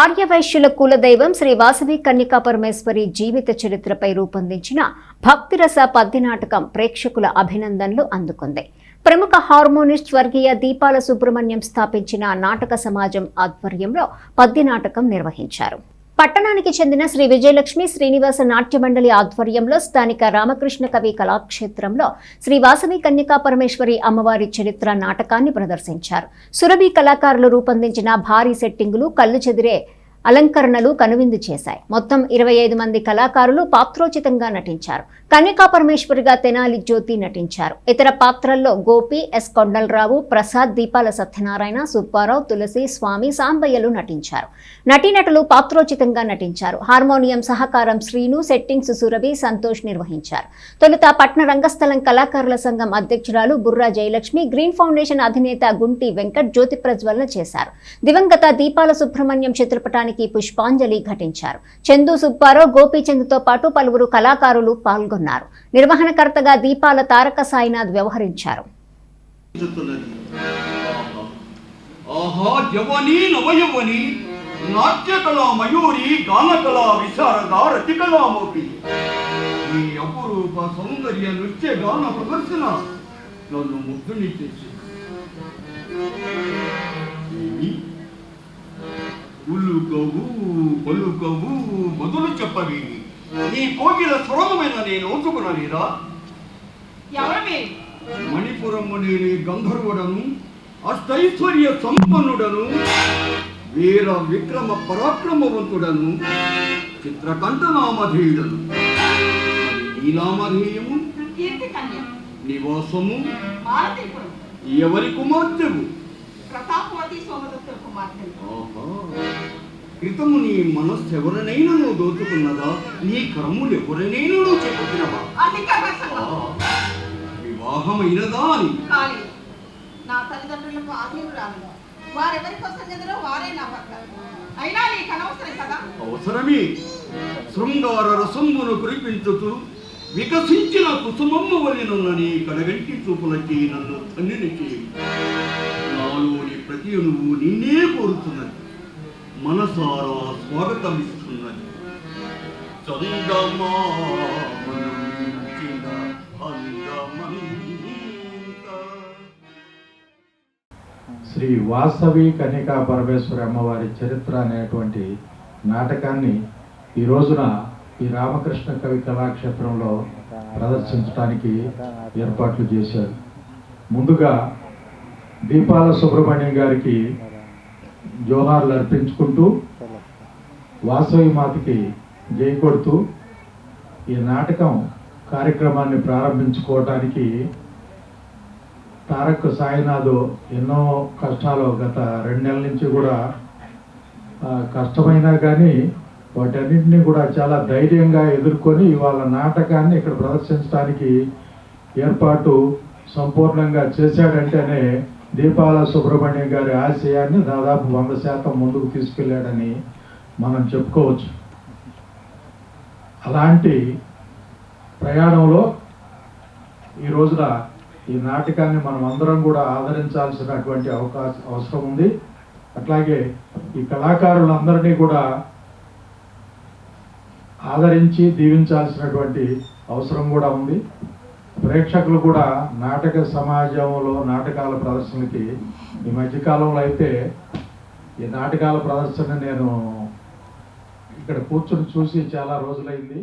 ఆర్యవైశ్యుల కులదైవం శ్రీ వాసవి కన్యకా పరమేశ్వరి జీవిత చరిత్రపై రూపొందించిన భక్తిరస పద్య నాటకం ప్రేక్షకుల అభినందనలు అందుకుంది. ప్రముఖ హార్మోనిస్ట్ స్వర్గీయ దీపాల సుబ్రహ్మణ్యం స్థాపించిన నాటక సమాజం ఆధ్వర్యంలో పద్య నాటకం నిర్వహించారు. పట్టణానికి చెందిన శ్రీ విజయలక్ష్మి శ్రీనివాస నాట్య మండలి ఆధ్వర్యంలో స్థానిక రామకృష్ణ కవి కళాక్షేత్రంలో శ్రీ వాసవి కన్యకా పరమేశ్వరి అమ్మవారి చరిత్ర నాటకాన్ని ప్రదర్శించారు. సురభి కళాకారులు రూపొందించిన భారీ సెట్టింగులు కళ్ళు చెదిరే అలంకరణలు కనువిందు చేశాయి. మొత్తం ఇరవై ఐదు మంది కళాకారులు పాత్రోచితంగా నటించారు. కన్యకా పరమేశ్వరిగా తెనాలి జ్యోతి నటించారు. ఇతర పాత్రల్లో గోపి ఎస్. కొండలరావు ప్రసాద్ దీపాల సత్యనారాయణ సుబ్బారావు తులసి స్వామి సాంబయ్యలు నటించారు. నటీనటులు పాత్రోచితంగా నటించారు. హార్మోనియం సహకారం శ్రీను సెట్టింగ్స్ సురభి సంతోష్ నిర్వహించారు. తొలుత పట్న రంగస్థలం కళాకారుల సంఘం అధ్యక్షురాలు బుర్రా జయలక్ష్మి గ్రీన్ ఫౌండేషన్ అధినేత గుంటి వెంకట్ జ్యోతి ప్రజ్వలన చేశారు. దివంగత దీపాల సుబ్రహ్మణ్యం చిత్రపటానికి పుష్పాంజలి ఘటించారు. చందు సుబ్బారావు గోపీచంద్తో పాటు పలువురు కళాకారులు పాల్గొన్నారు. నిర్వహణకర్తగా దీపాల తారక సాయినాథ్ వ్యవహరించారు. ఆహా యవని నవయవని నాట్యకళా మయూరి గానకళా విశారద ఈ అపురూప సౌందర్య నృత్య గాన ప్రదర్శన నన్ను ముగ్ధుని చేసి ఉల్లుకవు పలుకవు మొదలు చెప్పవి నీ కోగిల స్వరమైన నేను మీరు మణిపురము నేని గంధర్వుడను అష్టైశ్వర్య సంపన్నుడను వీర విక్రమ పరాక్రమవంతుడను చిత్రకంఠనామధేయుడను. నీలామధేయము కీర్తి కన్య. నివాసము ఎవరి కుమార్తెవు? ప్రతాపవతి సోమదత్తుల కుమార్తె ఆహా. క్రితము నీ మనస్సెవరినైనను దోచుకున్నదా? నీ కర్ములు ఎవరినైనను చెప్పుకున్నవా అధిక ప్రసంగం. వివాహమైనదా అని. నా తల్లిదండ్రులకు ఆధీనురాలు వారెవరి కోసం చెందినో వారే నా భర్త. అయినా నీకు అనవసరం కదా? అవసరమే. శృంగార రసంబును కురిపించుతూ వికసించిన కుసుమమ్మ వలినున్న నీ కడగంటి చూపులకి నన్ను తన్నిని చేయి. నాలోని ప్రతి నువ్వు నిన్నే కోరుతున్నది. మనసారా స్వాగతం ఇస్తున్నది. మించిన శ్రీ వాసవి కనికా పరమేశ్వరి అమ్మవారి చరిత్ర అనేటువంటి నాటకాన్ని ఈ రోజున ఈ రామకృష్ణ కవి కళాక్షేత్రంలో ప్రదర్శించడానికి ఏర్పాట్లు చేశారు. ముందుగా దీపాల సుబ్రహ్మణ్యం గారికి జోహార్లు అర్పించుకుంటూ వాసవి మాతకి జై కొడుతూ ఈ నాటకం కార్యక్రమాన్ని ప్రారంభించుకోవటానికి తారక్ సాయినాథ్ ఎన్నో కష్టాలు గత రెండు నెలల నుంచి కూడా కష్టమైనా కానీ వాటన్నింటినీ కూడా చాలా ధైర్యంగా ఎదుర్కొని ఇవాళ నాటకాన్ని ఇక్కడ ప్రదర్శించడానికి ఏర్పాటు సంపూర్ణంగా చేశాడంటేనే దీపాల సుబ్రహ్మణ్యం గారి ఆశయాన్ని దాదాపు వంద శాతం ముందుకు తీసుకెళ్ళాడని మనం చెప్పుకోవచ్చు. అలాంటి ప్రయాణంలో ఈ రోజున ఈ నాటకాన్ని మనం అందరం కూడా ఆదరించాల్సినటువంటి అవకాశం అవసరం ఉంది. అట్లాగే ఈ కళాకారులందరినీ కూడా ఆదరించి దీవించాల్సినటువంటి అవసరం కూడా ఉంది. ప్రేక్షకులు కూడా నాటక సమాజంలో నాటకాల ప్రదర్శనకి ఈ మధ్యకాలంలో అయితే ఈ నాటకాల ప్రదర్శన నేను ఇక్కడ కూర్చొని చూసి చాలా రోజులైంది.